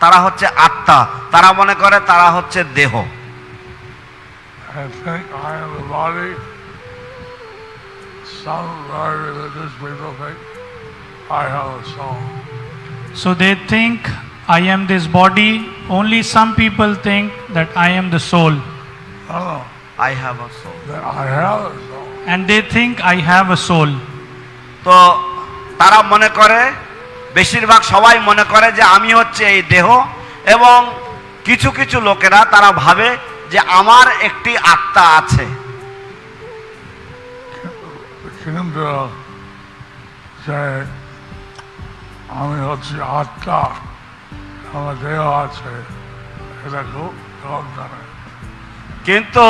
তারা হচ্ছে আত্মা তারা মনে করে তারা হচ্ছে দেহ I I have a. So they think I am this body. Only some people think that I am the soul. No, no, I have a I have a soul. And they think I have a soul. তো তারা মনে করে বেশিরভাগ সবাই মনে করে যে আমি হচ্ছে এই দেহ এবং কিছু কিছু লোকেরা তারা ভাবে যে আমার একটি আত্মা আছে। কিন্তু আমি হচ্ছি আত্মা আমার দেহ আছে এটা খুব কিন্তু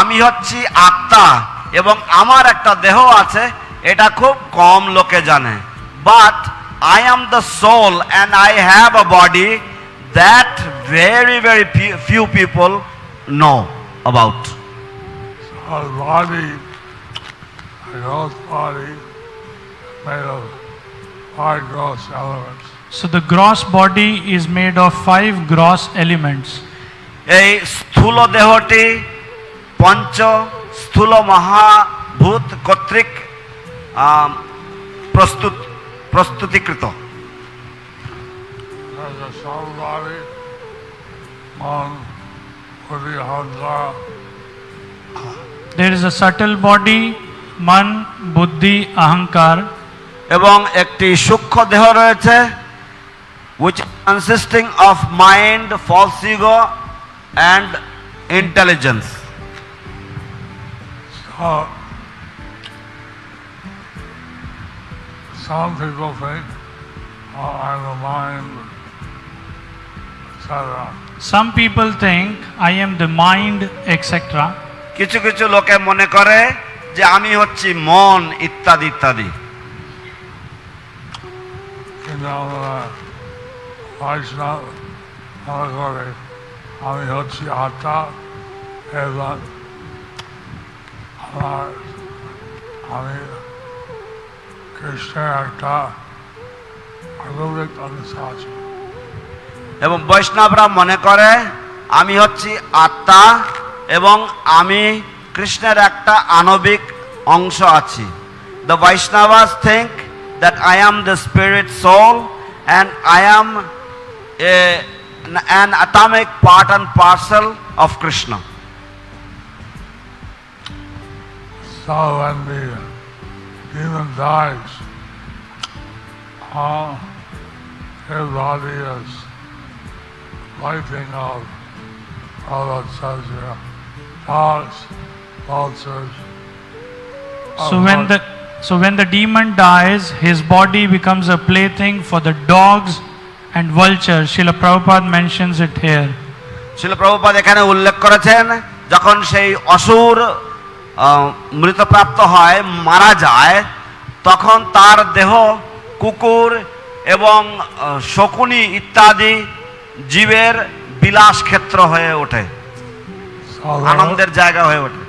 আমি হচ্ছি আত্মা এবং আমার একটা দেহ আছে এটা খুব কম লোকে জানে। But I am the soul and I have a body that very very few people know about Our body, the gross body, made of five gross elements. So the gross body is made of five gross elements. এই স্থূল দেহটি পঞ্চ স্থূল মহাভূত কর্তৃক আম, প্রস্তুত প্রস্তুতিকৃত There's a soul body, man, buddhi, ahankara, There is a subtle body, man, buddhi, ahankar, এবং একটি সূক্ষ্ম দেহ রয়েছে which consisting of mind false ego and intelligence So, some people think, oh, I'm the mind, etc. Some people think I am the mind, etc. কিছু কিছু লোকে মনে করে যে আমি হচ্ছি মন ইত্যাদি ইত্যাদি কিন্তু আমরা বৈষ্ণব মনে করে আমি হচ্ছি আত্মা এবং আমার আমি কৃষ্ণের একটা অলৌকিক অংশ আছে এবং বৈষ্ণবরা মনে করে আমি হচ্ছি আত্মা এবং আমি কৃষ্ণের একটা আণবিক অংশ আছি। The Vaishnavas think that I am the spirit soul and I am an atomic part and parcel of Krishna So demon dies, all his body is wiping out all that says here, dogs, vultures. So when the so when the demon dies, his body becomes a plaything for the dogs and vultures. Srila Prabhupada mentions it here. শিল প্রভুপাদ এখানে উল্লেখ করেছেন যখন সেই অসুর আহ, মৃতপ্রাপ্ত হয় মারা যায় তখন তার দেহ কুকুর এবং শকুনি ইত্যাদি জীবের বিলাস ক্ষেত্র হয়ে ওঠে। আনন্দের জায়গা হয়ে ওঠে।